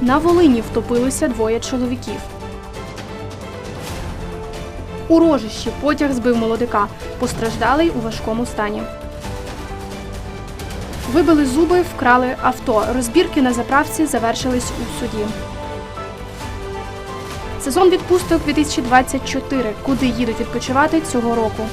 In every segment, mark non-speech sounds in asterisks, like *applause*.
На Волині втопилися двоє чоловіків. У рожищі потяг збив молодика. Постраждалий у важкому стані. Вибили зуби, вкрали авто. Розбірки на заправці завершились у суді. Сезон відпусток 2024. Куди їдуть відпочивати цього року?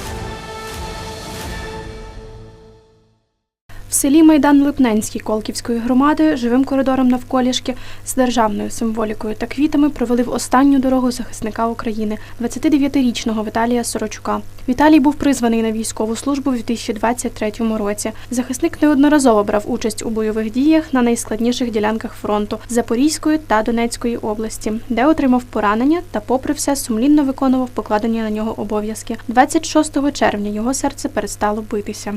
Селі Майдан Липненський Колківської громади живим коридором навколішки з державною символікою та квітами провели в останню дорогу захисника України, 29-річного Віталія Сорочука. Віталій був призваний на військову службу в 2023 році. Захисник неодноразово брав участь у бойових діях на найскладніших ділянках фронту Запорізької та Донецької області, де отримав поранення та, попри все, сумлінно виконував покладені на нього обов'язки. 26 червня його серце перестало битися.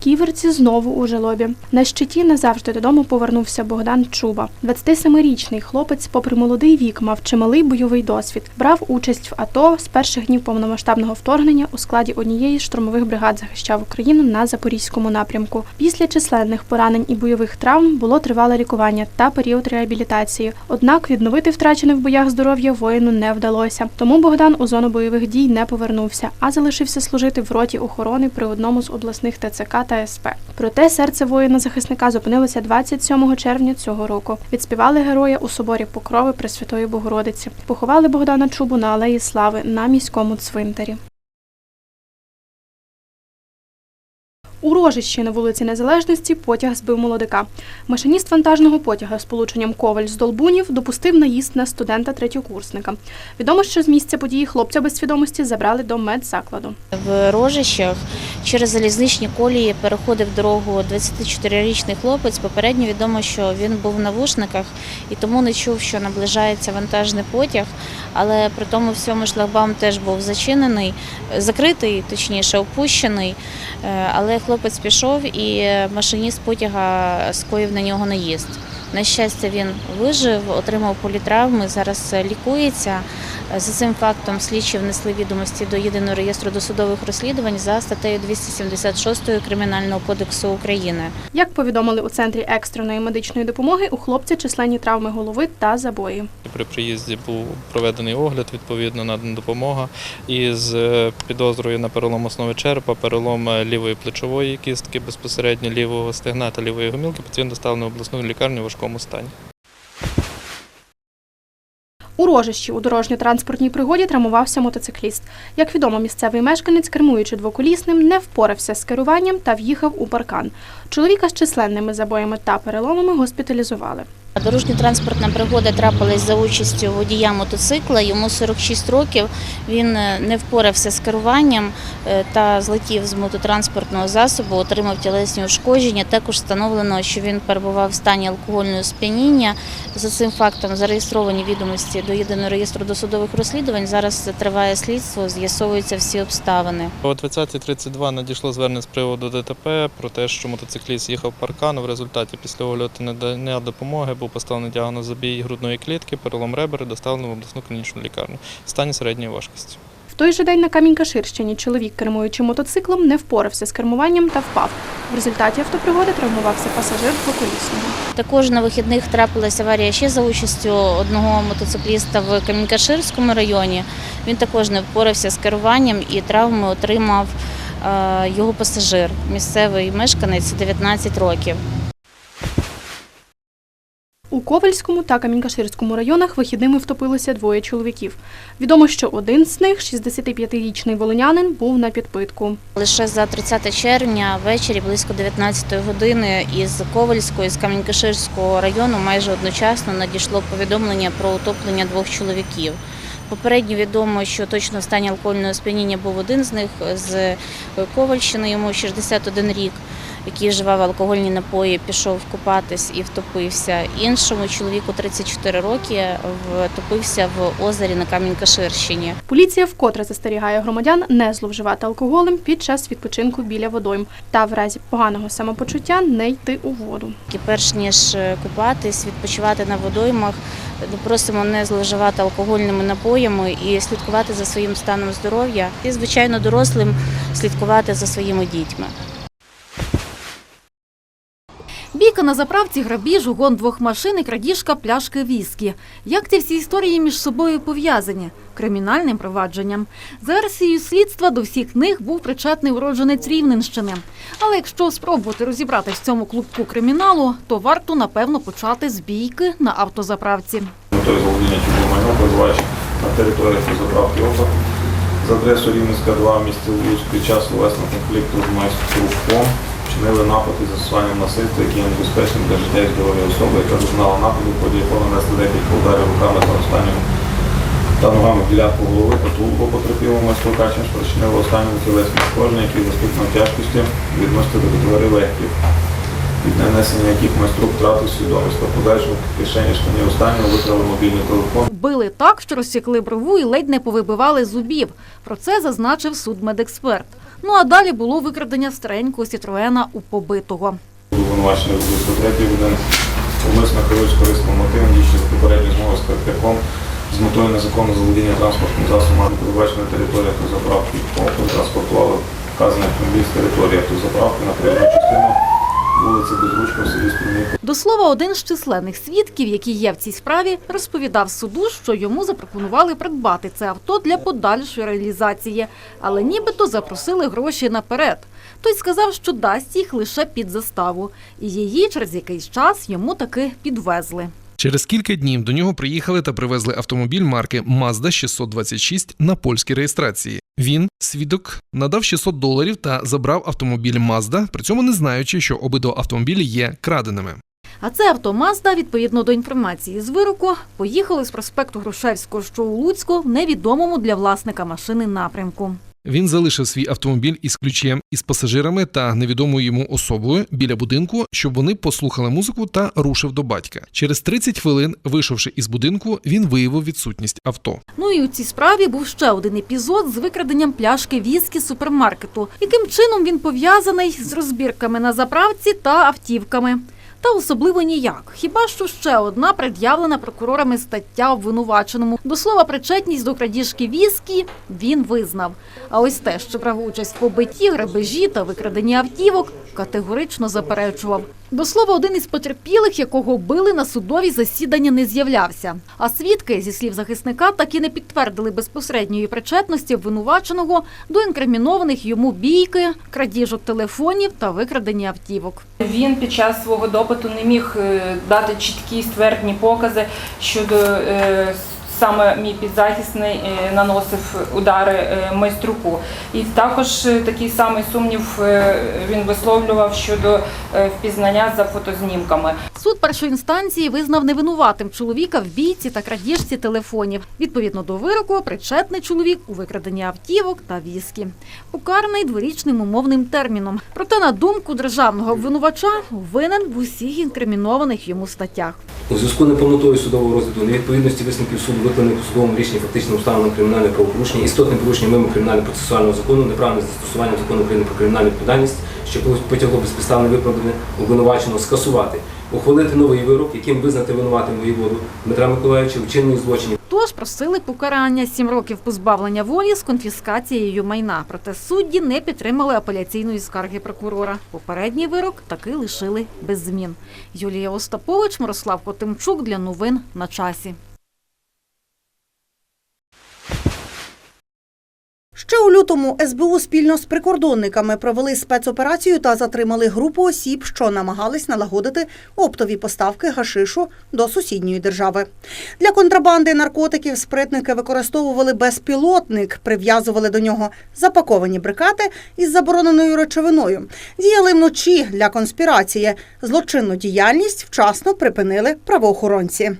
Ківерці знову у жалобі. На щиті назавжди додому повернувся Богдан Чуба. 27-річний хлопець, попри молодий вік, мав чималий бойовий досвід. Брав участь в АТО з перших днів повномасштабного вторгнення у складі однієї з штурмових бригад захищав Україну на запорізькому напрямку. Після численних поранень і бойових травм було тривале лікування та період реабілітації. Однак відновити втрачене в боях здоров'я воїну не вдалося. Тому Богдан у зону бойових дій не повернувся, а залишився служити в роті охорони при одному з обласних ТЦК та СП. Проте серце воїна-захисника зупинилося 27 червня цього року. Відспівали героя у соборі Покрови Пресвятої Богородиці. Поховали Богдана Чубу на Алеї Слави на міському цвинтарі. У Рожищі на вулиці Незалежності потяг збив молодика. Машиніст вантажного потяга з полученням Коваль з Долбунів допустив наїзд на студента третьокурсника. Відомо, що з місця події хлопця без свідомості забрали до медзакладу. В Рожищах через залізничні колії переходив дорогу 24-річний хлопець. Попередньо відомо, що він був в навушниках і тому не чув, що наближається вантажний потяг. Але при тому всьому шлагбаум теж був зачинений, закритий, точніше, опущений. Е, Але хлопець пішов і машиніст потяга скоїв на нього наїзд. На щастя, він вижив, отримав політравми, зараз лікується. За цим фактом слідчі внесли відомості до єдиного реєстру досудових розслідувань за статтею 276 Кримінального кодексу України. Як повідомили у центрі екстреної медичної допомоги, у хлопця численні травми голови та забої. При приїзді був проведений огляд, відповідно надана допомога із е, підозрою на перелом основи черепа, перелом е, лівої плечової кістки, безпосередньо лівого стегна та лівої гомілки. Пацієнт доставлений в обласну лікарню у важкому стані. У Рожищі у дорожньо-транспортній пригоді травмувався мотоцикліст. Як відомо, місцевий мешканець, кермуючи двоколісним, не впорався з керуванням та в'їхав у паркан. Чоловіка з численними забоями та переломами госпіталізували. Дорожньо-транспортна пригода трапилась за участю водія мотоцикла. Йому 46 років. Він е, не впорався з керуванням е, та злетів з мототранспортного засобу, отримав тілесні ушкодження. Також встановлено, що він перебував в стані алкогольного сп'яніння. За цим фактом зареєстровані відомості до єдиного реєстру досудових розслідувань. Зараз триває слідство, з'ясовуються всі обставини. О 20.32 надійшло звернення з приводу ДТП про те, що мотоцикліст їхав в паркан. В результаті після огляду надання допомоги був поставлений діагноз забій грудної клітки, перелом ребер, і доставлено в обласну клінічну лікарню в стані середньої важкості. В той же день на Камінь-Каширщині чоловік, кермуючи мотоциклом, не впорався з кермуванням та впав. В результаті автопригоди травмувався пасажир двоколісного. Також на вихідних трапилася аварія ще за участю одного мотоцикліста в Камінькаширському районі. Він також не впорався з керуванням і травми отримав е, його пасажир, місцевий мешканець 19 років. У Ковальському та Камінькаширському районах вихідними втопилися двоє чоловіків. Відомо, що один з них, 65-річний волинянин, був на підпитку. Лише за 30 червня ввечері близько 19 години із Ковальського, із Камінькаширського району майже одночасно надійшло повідомлення про утоплення двох чоловіків. Попередньо відомо, що точно в стані алкогольного сп'яніння був один з них з Ковальщини, йому 61 рік, який вживав алкогольні напої, пішов купатись і втопився. Іншому чоловіку 34 роки втопився в озері на Камінь-Каширщині. Поліція вкотре застерігає громадян не зловживати алкоголем під час відпочинку біля водойм та в разі поганого самопочуття не йти у воду. І перш ніж купатись, відпочивати на водоймах, просимо не зловживати алкогольними напоями і слідкувати за своїм станом здоров'я. І, звичайно, дорослим слідкувати за своїми дітьми. Бійка на заправці, грабіж, угон двох машин і крадіжка пляшки віскі. Як ці всі історії між собою пов'язані? Кримінальним провадженням. За версією слідства до всіх них був причетний уродженець Рівненщини. Але якщо спробувати розібратись в цьому клубку криміналу, то варто напевно почати з бійки на автозаправці. метою заволодіння чужого позивач на території заправки ОПА за адресою Рівненська 2 в місті Луцьк під час власного конфлікту з майстром вчинили напад із застосуванням насильства, який є небезпечним для життя і здоров'я особи, яка зазнала нападу, в ході якого нанесли декілька ударів руками та останнім та ногами ділянку голови та тулубу потерпілого майстру Качем спричинило останньому тілесні ушкодження, які за тяжкості відносити до категорії легких від нанесення яких майстру втратив свідомість та подальшому кишені штані останнього викрали мобільний телефон. Били так, що розсікли брову і ледь не повибивали зубів. Про це зазначив судмедексперт. Ну а далі було викрадення старенького Сітроена у побитого. Обвинувачений вбивство третій один умисно керуючи корисним мотивом, діючи за попередньою змови з картяком з метою незаконного заволодіння транспортним засобом, передбачена територіях автозаправки, транспортували вказаний автомобіль з території автозаправки на проїжджу частину вулиці Безручка в селі Струмі До слова, один з численних свідків, які є в цій справі, розповідав суду, що йому запропонували придбати це авто для подальшої реалізації, але нібито запросили гроші наперед. Той сказав, що дасть їх лише під заставу, і її через якийсь час йому таки підвезли. Через кілька днів до нього приїхали та привезли автомобіль марки Mazda 626 на польській реєстрації. Він, свідок, надав 600 доларів та забрав автомобіль Мазда, при цьому не знаючи, що обидва автомобілі є краденими. А це авто Мазда, відповідно до інформації з вироку, поїхали з проспекту Грушевського, що у Луцьку, невідомому для власника машини напрямку. Він залишив свій автомобіль із ключем із пасажирами та невідомою йому особою біля будинку, щоб вони послухали музику та рушив до батька. Через 30 хвилин, вийшовши із будинку, він виявив відсутність авто. Ну і у цій справі був ще один епізод з викраденням пляшки віскі супермаркету. Яким чином він пов'язаний з розбірками на заправці та автівками? Та особливо ніяк. Хіба що ще одна пред'явлена прокурорами стаття обвинуваченому. До слова, причетність до крадіжки віскі він визнав. А ось те, що брав участь в побитті, грабежі та викраденні автівок, категорично заперечував. До слова, один із потерпілих, якого били на судові засідання, не з'являвся. А свідки, зі слів захисника, так і не підтвердили безпосередньої причетності обвинуваченого до інкримінованих йому бійки, крадіжок телефонів та викрадення автівок. Він під час свого допиту не міг е, дати чіткі ствердні покази щодо е, саме мій підзахисний е, наносив удари е, майструку. І також е, такий самий сумнів він висловлював щодо впізнання за фотознімками. Суд першої інстанції визнав невинуватим чоловіка в бійці та крадіжці телефонів. Відповідно до вироку, причетний чоловік у викраденні автівок та віскі. Покараний дворічним умовним терміном. Проте, на думку державного обвинувача, винен в усіх інкримінованих йому статтях. У зв'язку з неповнотою судового розгляду, невідповідності висновків суду викладених у судовому рішенні фактично установлено кримінальне правопорушення, істотне порушення вимог кримінально-процесуального закону, неправильне застосування закону України про кримінальну відповідальність, що потягло безпідставне виправдане обвинуваченого скасувати, ухвалити новий вирок, яким визнати винуватим воєводу Дмитра Миколаївича в чиненні злочинів Тож просили покарання 7 років позбавлення волі з конфіскацією майна. Проте судді не підтримали апеляційної скарги прокурора. Попередній вирок таки лишили без змін. Юлія Остапович, Мирослав Котимчук для новин на часі. Ще у лютому СБУ спільно з прикордонниками провели спецоперацію та затримали групу осіб, що намагались налагодити оптові поставки гашишу до сусідньої держави. Для контрабанди наркотиків спритники використовували безпілотник, прив'язували до нього запаковані брикати із забороненою речовиною. Діяли вночі для конспірації. Злочинну діяльність вчасно припинили правоохоронці.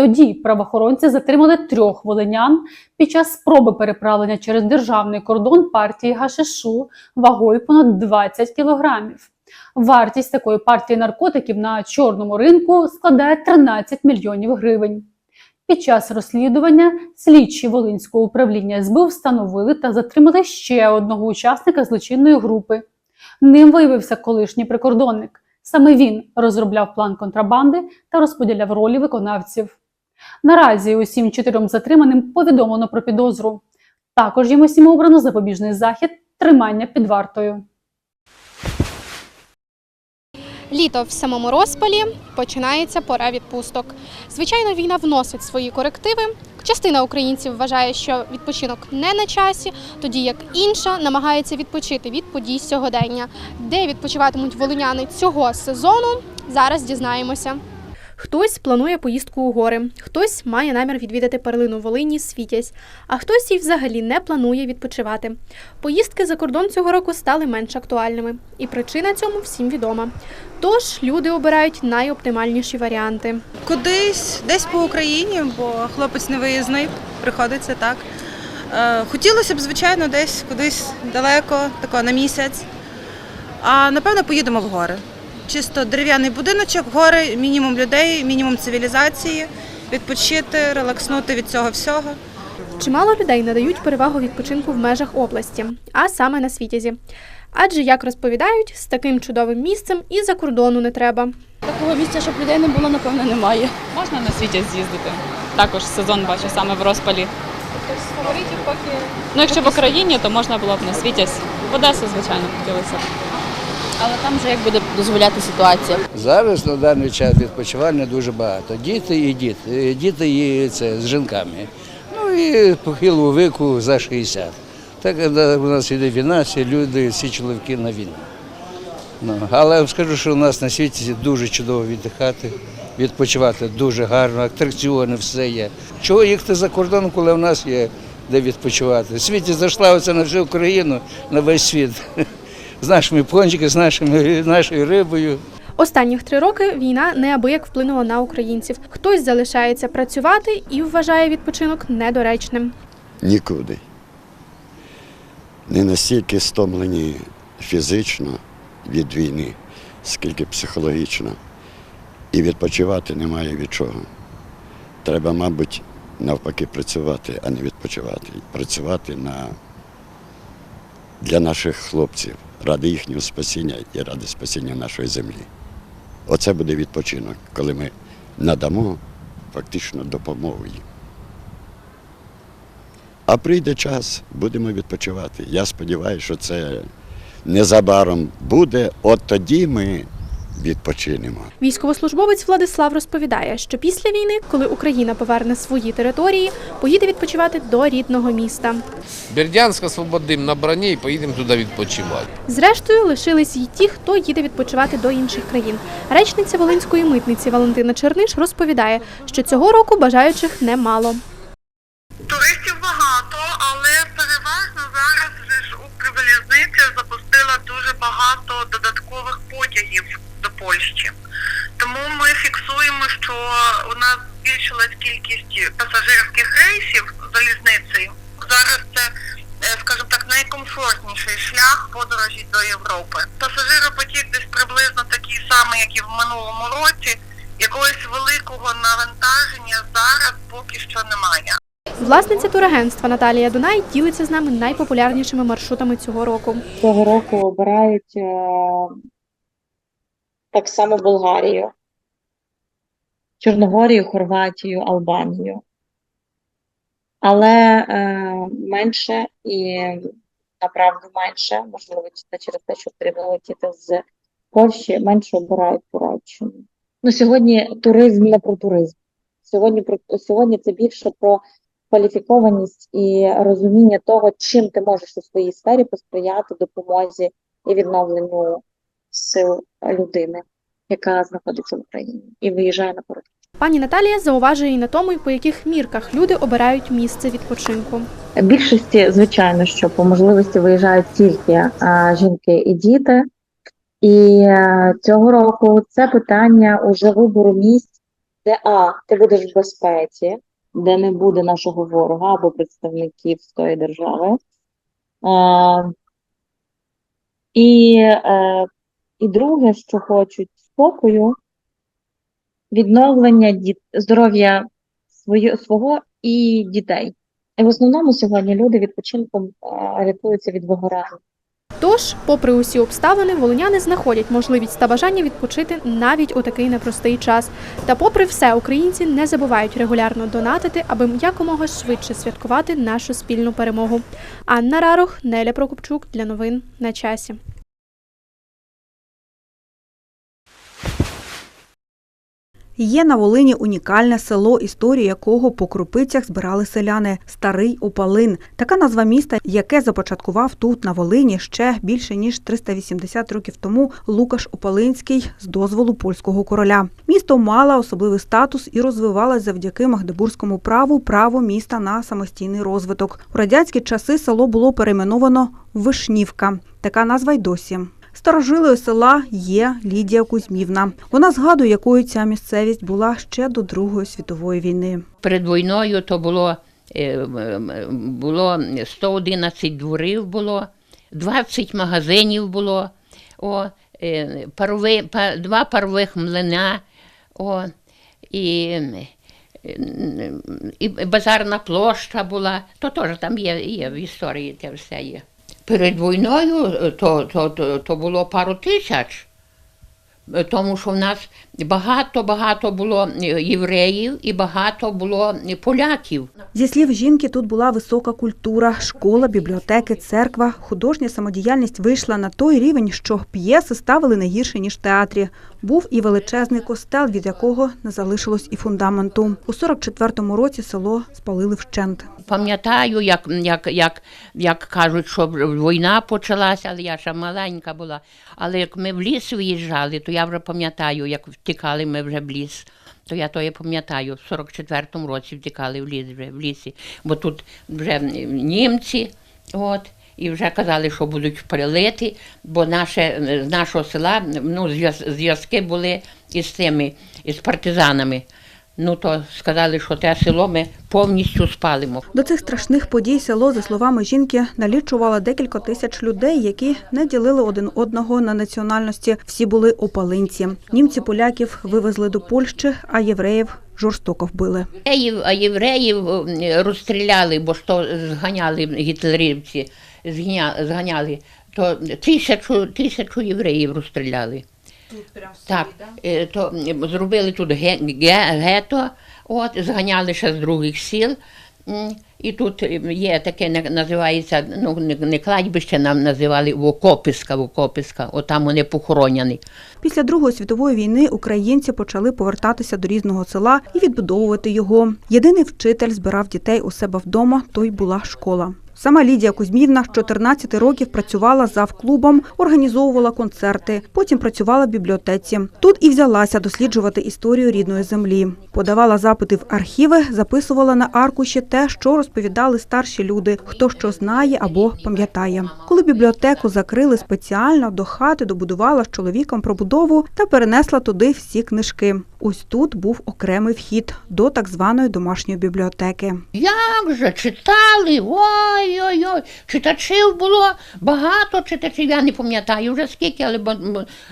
Тоді правоохоронці затримали трьох волинян під час спроби переправлення через державний кордон партії гашишу вагою понад 20 кілограмів. Вартість такої партії наркотиків на чорному ринку складає 13 мільйонів гривень. Під час розслідування слідчі Волинського управління СБУ встановили та затримали ще одного учасника злочинної групи. Ним виявився колишній прикордонник. Саме він розробляв план контрабанди та розподіляв ролі виконавців. Наразі усім чотирьом затриманим повідомлено про підозру. Також їм усім обрано запобіжний захід тримання під вартою. Літо в самому розпалі починається пора відпусток. Звичайно, війна вносить свої корективи. Частина українців вважає, що відпочинок не на часі, тоді як інша намагається відпочити від подій сьогодення. Де відпочиватимуть волиняни цього сезону, зараз дізнаємося. Хтось планує поїздку у гори, хтось має намір відвідати перлину Волині Світязь, а хтось і взагалі не планує відпочивати. Поїздки за кордон цього року стали менш актуальними, і причина цьому всім відома. Тож люди обирають найоптимальніші варіанти. Кудись, десь по Україні, бо хлопець не виїзний, приходиться так. Е, Хотілося б, звичайно, десь кудись далеко, тако на місяць. А напевно поїдемо в гори. Чисто дерев'яний будиночок, гори, мінімум людей, мінімум цивілізації, відпочити, релакснути від цього всього. Чимало людей надають перевагу відпочинку в межах області, а саме на світязі. Адже, як розповідають, з таким чудовим місцем і за кордону не треба. Такого місця, щоб людей не було, напевно, немає. Можна на світі з'їздити. Також сезон бачу саме в розпалі. Тобто з фаворитів поки Ну, якщо в Україні, то можна було б на світязь. В Одесу, звичайно, хотілося б. Але там вже як буде дозволяти ситуація. Зараз на даний час відпочивальне дуже багато. Діти і діти. Діти і це з жінками. Ну і похилого віку за 60. Так у нас іде війна, всі люди, всі чоловіки на війні. Ну, але скажу, що у нас на світі дуже чудово віддихати, відпочивати дуже гарно, атракціони, все є. Чого їхати за кордон, коли в нас є де відпочивати? В світі зайшла оце на всю Україну, на весь світ. *laughs* З нашими пончиками, з нашими, нашою рибою. Останніх три роки війна неабияк вплинула на українців. Хтось залишається працювати і вважає відпочинок недоречним. Нікуди. Не настільки стомлені фізично від війни, скільки психологічно. І відпочивати немає від чого. Треба, мабуть, навпаки, працювати, а не відпочивати. Працювати на... для наших хлопців, ради їхнього спасіння і ради спасіння нашої землі. Оце буде відпочинок, коли ми надамо фактично допомогу їм. А прийде час, будемо відпочивати. Я сподіваюся, що це незабаром буде. От тоді ми відпочинемо. Військовослужбовець Владислав розповідає, що після війни, коли Україна поверне свої території, поїде відпочивати до рідного міста. Бердянськ освободимо на броні і поїдемо туди відпочивати. Зрештою, лишились й ті, хто їде відпочивати до інших країн. Речниця Волинської митниці Валентина Черниш розповідає, що цього року бажаючих немало. Польщі. Тому ми фіксуємо, що у нас збільшилась кількість пасажирських рейсів залізницею. Зараз це, е, скажімо так, найкомфортніший шлях подорожі до Європи. Пасажиропотік десь приблизно такий самий, як і в минулому році. Якогось великого навантаження зараз поки що немає. Власниця турагентства Наталія Дунай ділиться з нами найпопулярнішими маршрутами цього року. Цього року обирають е, так само Болгарію, Чорногорію, Хорватію, Албанію. Але е, менше і направду менше, можливо, це через те, що потрібно летіти з Польщі, менше обирають Туреччину. Ну, сьогодні туризм не про туризм. Сьогодні про сьогодні це більше про кваліфікованість і розуміння того, чим ти можеш у своїй сфері посприяти допомозі і відновленню сил людини, яка знаходиться в Україні і виїжджає на короткі. Пані Наталія зауважує і на тому, по яких мірках люди обирають місце відпочинку. Більшості, звичайно, що по можливості виїжджають тільки а, жінки і діти. І а, цього року це питання уже вибору місць, де а ти будеш в безпеці, де не буде нашого ворога або представників з тої держави. А, і, е, і друге, що хочуть спокою, відновлення діт... здоров'я свого і дітей. І в основному сьогодні люди відпочинком е, рятуються від вигорання. Тож, попри усі обставини, волиняни знаходять можливість та бажання відпочити навіть у такий непростий час. Та, попри все, українці не забувають регулярно донатити, аби якомога швидше святкувати нашу спільну перемогу. Анна Рарох, Неля Прокопчук для новин на часі. Є на Волині унікальне село, історію якого по крупицях збирали селяни Старий Опалин. Така назва міста, яке започаткував тут на Волині ще більше ніж 380 років тому Лукаш Опалинський з дозволу польського короля. Місто мало особливий статус і розвивалось завдяки магдебурзькому праву право міста на самостійний розвиток. У радянські часи село було перейменовано Вишнівка. Така назва й досі. Старожилою села є Лідія Кузьмівна. Вона згадує, якою ця місцевість була ще до Другої світової війни. Перед війною то було, е, було 111 дворів, було, 20 магазинів було, о, е, парови, два парових млина, о, і, і базарна площа була. То теж там є, є в історії те все є. Перед війною е, то, то, то, то було пару тисяч. Е, Тому що в нас багато-багато було євреїв і багато було поляків. Зі слів жінки, тут була висока культура, школа, бібліотеки, церква. Художня самодіяльність вийшла на той рівень, що п'єси ставили не гірше ніж в театрі. Був і величезний костел, від якого не залишилось і фундаменту. У 44-му році село спалили вщент. Пам'ятаю, як, як, як, як кажуть, що війна почалася, але я ще маленька була. Але як ми в ліс виїжджали, то я вже пам'ятаю, як втікали ми вже в ліс. То я то я пам'ятаю, в 44-му році втікали в ліс вже в лісі. Бо тут вже німці, от, і вже казали, що будуть прилити, бо наше, з нашого села ну, зв'язки були із тими, із партизанами. Ну то сказали, що те село ми повністю спалимо. До цих страшних подій село, за словами жінки, налічувало декілька тисяч людей, які не ділили один одного на національності. Всі були опалинці. Німці поляків вивезли до Польщі, а євреїв жорстоко вбили. Євреїв, а євреїв розстріляли, бо то зганяли гітлерівці, зганяли, то тисячу, тисячу євреїв розстріляли. Так, е, то зробили тут ге, ге, гето, от, зганяли ще з других сіл. М, І тут е, є таке, на- називається, ну, не, не кладбище нам називали Вокописка, Вокописка, отам вони похоронені. Після Другої світової війни українці почали повертатися до рідного села і відбудовувати його. Єдиний вчитель збирав дітей у себе вдома, то й була школа. Сама Лідія Кузьмівна з 14 років працювала завклубом, організовувала концерти, потім працювала в бібліотеці. Тут і взялася досліджувати історію рідної землі. Подавала запити в архіви, записувала на аркуші те, що розповідали старші люди, хто що знає або пам'ятає. Коли бібліотеку закрили спеціально до хати, добудувала з чоловіком пробудову та перенесла туди всі книжки. Ось тут був окремий вхід до так званої домашньої бібліотеки. Як же читали? Ой-ой-ой. Читачів було багато читачів. Я не пам'ятаю вже скільки, але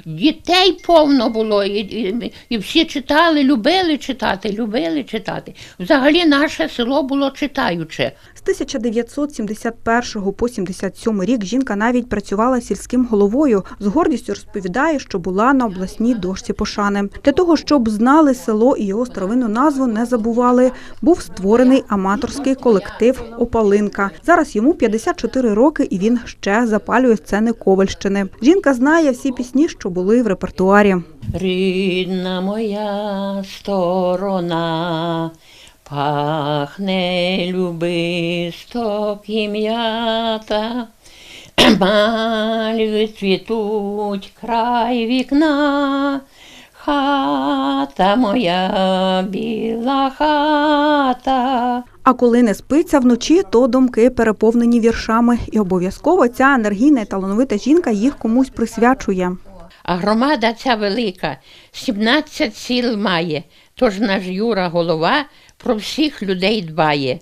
дітей повно було. І, і, і всі читали, любили читати, любили читати. Взагалі наше село було читаюче. З 1971 по 77 рік жінка навіть працювала сільським головою. З гордістю розповідає, що була на обласній дошці пошани. Для того, щоб знали село і його старовинну назву не забували, був створений аматорський колектив Опалинка. Зараз йому 54 роки, і він ще запалює сцени Ковальщини. Жінка знає всі пісні, що були в репертуарі. Рідна моя сторона, пахне любисто кім'ята, мальви цвітуть край вікна, хата моя біла хата. А коли не спиться вночі, то думки переповнені віршами, і обов'язково ця енергійна і талановита жінка їх комусь присвячує. А громада ця велика, 17 сіл має, тож наш Юра голова про всіх людей дбає.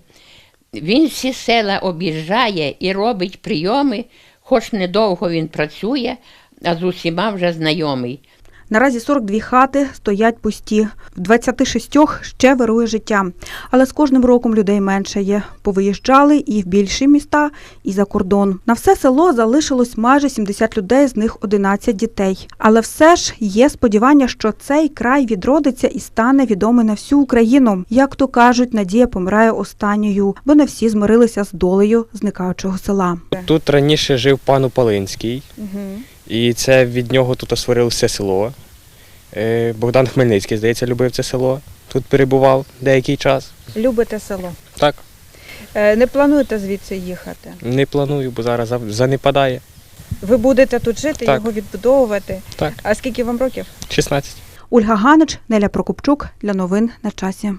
Він всі села об'їжджає і робить прийоми, хоч недовго він працює, а з усіма вже знайомий. Наразі 42 хати стоять пусті, в 26 ще вирує життя. Але з кожним роком людей менше є. Повиїжджали і в більші міста, і за кордон. На все село залишилось майже 70 людей, з них 11 дітей. Але все ж є сподівання, що цей край відродиться і стане відомий на всю Україну. Як то кажуть, надія помирає останньою, бо не всі змирилися з долею зникаючого села. Тут раніше жив пан Упалинський, і це від нього тут створилося село. Е, Богдан Хмельницький, здається, любив це село. Тут перебував деякий час. Любите село? Так, Е, Не плануєте звідси їхати? не планую, бо зараз занепадає. Ви будете тут жити, Так. його відбудовувати. Так. А скільки вам років? 16. Ольга Ганич, Неля Прокопчук для новин на часі.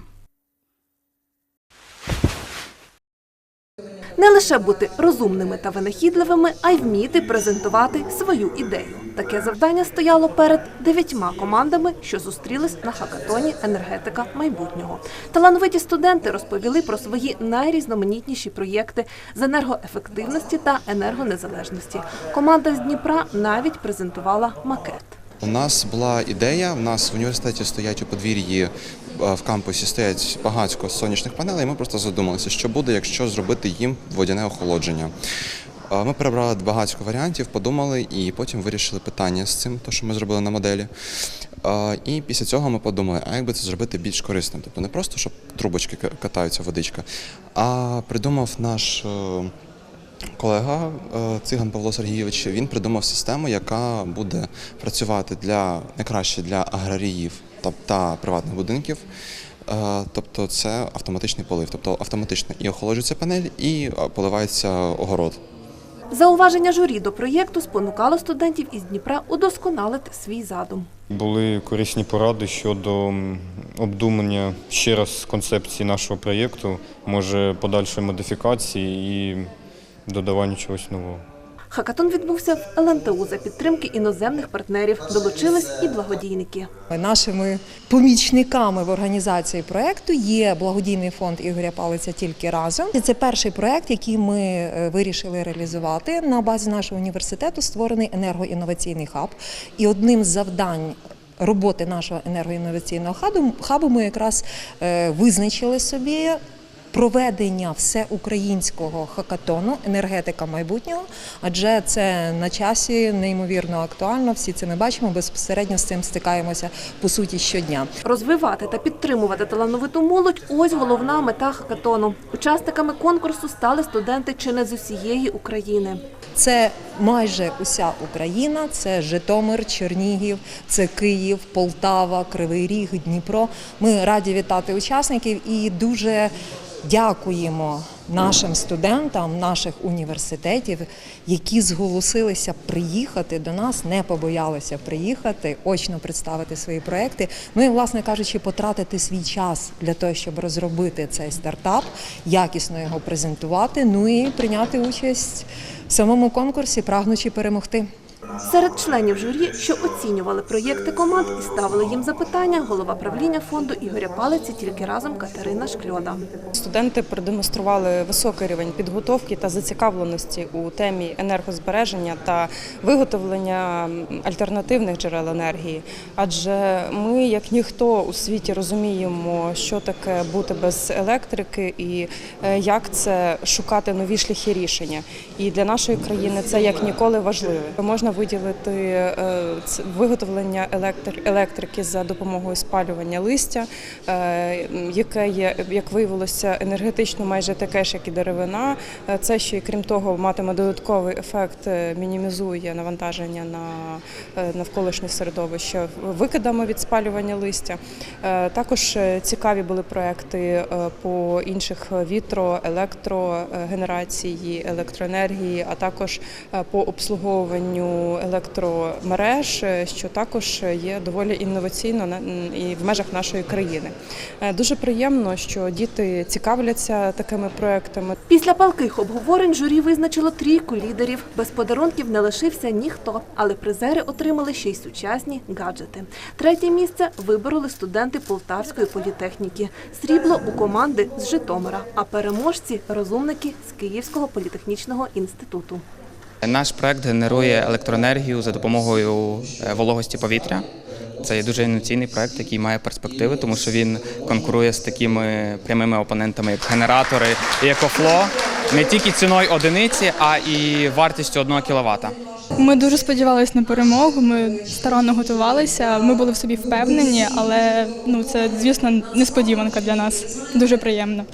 Не лише бути розумними та винахідливими, а й вміти презентувати свою ідею. Таке завдання стояло перед дев'ятьма командами, що зустрілись на хакатоні енергетика майбутнього. Талановиті студенти розповіли про свої найрізноманітніші проєкти з енергоефективності та енергонезалежності. Команда з Дніпра навіть презентувала макет. У нас була ідея. У нас в університеті стоять у подвір'ї в кампусі стоять багатько сонячних панелей. Ми просто задумалися, що буде, якщо зробити їм водяне охолодження. Е, Ми перебрали багатько варіантів, подумали і потім вирішили питання з цим, то що ми зробили на моделі. Е, І після цього ми подумали, а як би це зробити більш корисним. Тобто не просто, щоб трубочки катаються водичка, а придумав наш. е, Колега е, Циган Павло Сергійович він придумав систему, яка буде працювати для найкраще для аграріїв та, та приватних будинків. Е, Тобто це автоматичний полив, тобто автоматично і охолоджується панель, і е, поливається огород. Зауваження журі до проєкту спонукало студентів із Дніпра удосконалити свій задум. Були корисні поради щодо обдумання ще раз концепції нашого проєкту, може подальшої модифікації і додавання чогось нового. Хакатон відбувся в ЛНТУ за підтримки іноземних партнерів. Долучились і благодійники. Нашими помічниками в організації проекту є благодійний фонд Ігоря Палиця тільки разом. Це перший проект, який ми е, вирішили реалізувати на базі нашого університету. Створений енергоінноваційний хаб. І одним з завдань. Роботи нашого енергоінноваційного хабу, хабу ми якраз е, визначили собі проведення всеукраїнського хакатону енергетика майбутнього, адже це на часі неймовірно актуально. Всі це ми бачимо безпосередньо з цим стикаємося по суті щодня. Розвивати та підтримувати талановиту молодь ось головна мета хакатону. Учасниками конкурсу стали студенти чи не з усієї України. Це майже уся Україна, це Житомир, Чернігів, це Київ, Полтава, Кривий Ріг, Дніпро. Ми раді вітати учасників і дуже дякуємо нашим студентам наших університетів, які зголосилися приїхати до нас, не побоялися приїхати, очно представити свої проекти. Ну і, власне кажучи, потратити свій час для того, щоб розробити цей стартап, якісно його презентувати, ну і прийняти участь в самому конкурсі, прагнучи перемогти. Серед членів журі, що оцінювали проєкти команд і ставили їм запитання, голова правління фонду Ігоря Палиці тільки разом Катерина Шкльода. Студенти продемонстрували високий рівень підготовки та зацікавленості у темі енергозбереження та виготовлення альтернативних джерел енергії. Адже ми, як ніхто у світі, розуміємо, що таке бути без електрики і е, як це шукати нові шляхи рішення. І для нашої країни це як ніколи важливо. Можна виділити е, виготовлення електр- електрики за допомогою спалювання листя, е, яке є, як виявилося, енергетично майже таке ж, як і деревина. Е, Це ще крім того матиме додатковий ефект, мінімізує навантаження на навколишнє середовище викидами від спалювання листя. Також цікаві були проекти по інших вітро, електрогенерації, електроенергії, а також по обслуговуванню електромереж, що також є доволі інноваційно і в межах нашої країни. Е, Дуже приємно, що діти цікавляться такими проектами. Після палких обговорень журі визначило трійку лідерів. Без подарунків не лишився ніхто, але призери отримали ще й сучасні гаджети. Третє місце вибороли студенти Полтавської політехніки. Срібло у команди з Житомира, а переможці розумники з Київського політехнічного інституту. Наш проект генерує електроенергію за допомогою е, вологості повітря. Це є дуже інноваційний проект, який має перспективи, тому що він конкурує з такими прямими опонентами, як генератори і екофло, не тільки ціною одиниці, а і вартістю 1 кВт. Ми дуже сподівалися на перемогу. Ми старанно готувалися. Ми були в собі впевнені, але ну це звісно несподіванка для нас. Дуже приємно.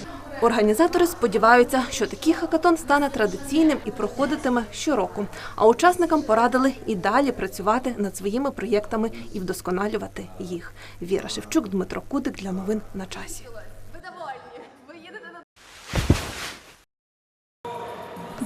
Організатори сподіваються, що такий хакатон стане традиційним і проходитиме щороку. А учасникам порадили і далі працювати над своїми проєктами і вдосконалювати їх. Віра Шевчук, Дмитро Кудик для новин на часі.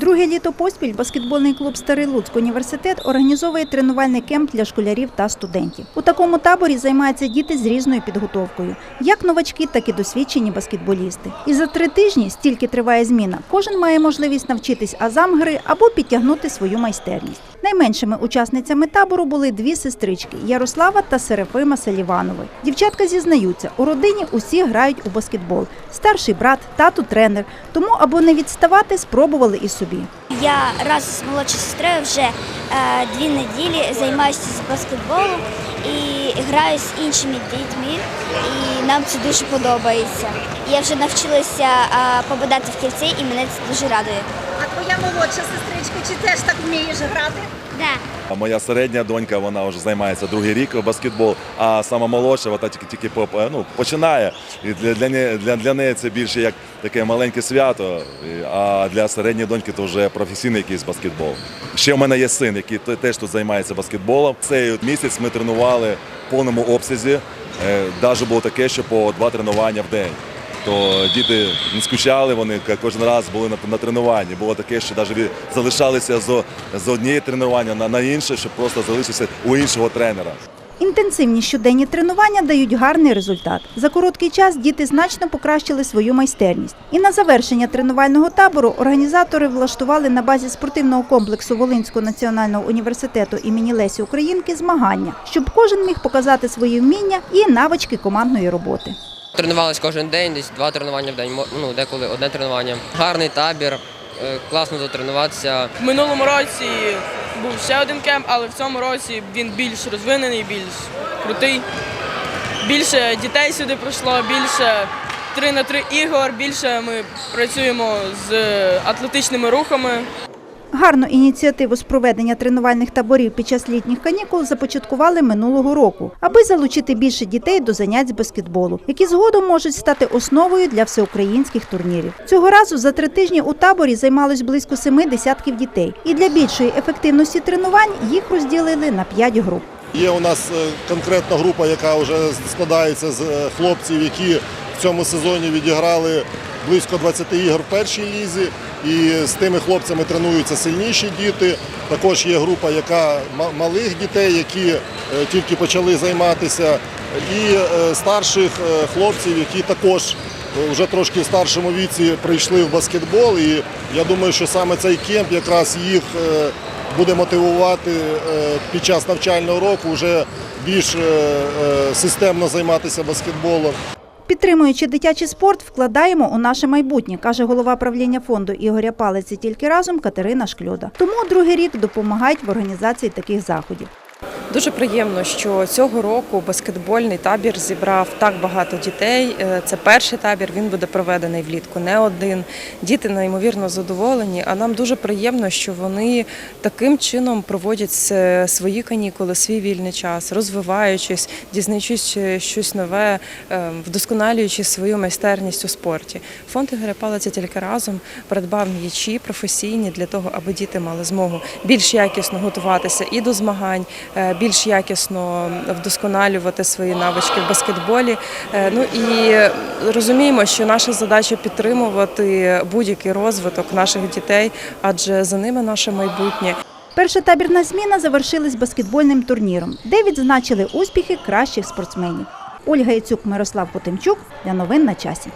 Друге літо поспіль баскетбольний клуб Старий Луцьк університет організовує тренувальний кемп для школярів та студентів. У такому таборі займаються діти з різною підготовкою, як новачки, так і досвідчені баскетболісти. І за три тижні, стільки триває зміна, кожен має можливість навчитись азам гри або підтягнути свою майстерність. Найменшими учасницями табору були дві сестрички Ярослава та Серафима Селіванови. Дівчатка зізнаються, у родині усі грають у баскетбол. Старший брат, тату тренер. Тому, аби не відставати, спробували і собі. Я разом з молодшою сестрою вже е, дві неділі займаюся з баскетболом і граю з іншими дітьми, і нам це дуже подобається. Я вже навчилася е, попадати в кільце, і мене це дуже радує. А твоя молодша сестричка чи теж так вмієш грати? Да. Моя середня донька, вона вже займається другий рік баскетбол, а сама молодша, вона тільки тільки ну, починає. І для, для, для, для неї це більше як таке маленьке свято, а для середньої доньки це вже професійний якийсь баскетбол. Ще в мене є син, який теж тут займається баскетболом. Цей місяць ми тренували в повному обсязі. Навіть було таке, що по два тренування в день. То діти не скучали, вони кожен раз були на, на тренуванні. Було таке, що навіть залишалися з, з однієї тренування на, на інше, щоб просто залишитися у іншого тренера. Інтенсивні щоденні тренування дають гарний результат. За короткий час діти значно покращили свою майстерність. І на завершення тренувального табору організатори влаштували на базі спортивного комплексу Волинського національного університету імені Лесі Українки змагання, щоб кожен міг показати свої вміння і навички командної роботи. Тренувались кожен день, десь два тренування в день, ну деколи одне тренування. Гарний табір, е, класно затренуватися. В минулому році був ще один кемп, але в цьому році він більш розвинений, більш крутий. Більше дітей сюди прийшло, більше 3 на 3 ігор, більше ми працюємо з атлетичними рухами. Гарну ініціативу з проведення тренувальних таборів під час літніх канікул започаткували минулого року, аби залучити більше дітей до занять з баскетболу, які згодом можуть стати основою для всеукраїнських турнірів. Цього разу за три тижні у таборі займалось близько семи десятків дітей, і для більшої ефективності тренувань їх розділили на п'ять груп. Є у нас е, конкретна група, яка вже складається з е, хлопців, які в цьому сезоні відіграли близько 20 ігор в першій лізі. І з тими хлопцями тренуються сильніші діти. Також є група, яка малих дітей, які е, тільки почали займатися, і е, старших е, хлопців, які також вже трошки в старшому віці прийшли в баскетбол. І я думаю, що саме цей кемп якраз їх буде мотивувати під час навчального року вже більш системно займатися баскетболом. Підтримуючи дитячий спорт, вкладаємо у наше майбутнє, каже голова правління фонду Ігоря Палиці тільки разом Катерина Шкльода. Тому другий рік допомагають в організації таких заходів. Дуже приємно, що цього року баскетбольний табір зібрав так багато дітей. Е, Це перший табір, він буде проведений влітку, не один. Діти неймовірно задоволені. А нам дуже приємно, що вони таким чином проводять свої канікули, свій вільний час, розвиваючись, дізнаючись е, щось нове, е, вдосконалюючи свою майстерність у спорті. Фонд Ігоря Палиця тільки разом придбав м'ячі професійні для того, аби діти мали змогу більш якісно готуватися і до змагань, більш якісно вдосконалювати свої навички в баскетболі. Е, Ну і розуміємо, що наша задача підтримувати будь-який розвиток наших дітей, адже за ними наше майбутнє. Перша табірна зміна завершилась баскетбольним турніром, де відзначили успіхи кращих спортсменів. Ольга Яцюк, Мирослав Потимчук для новин на часі.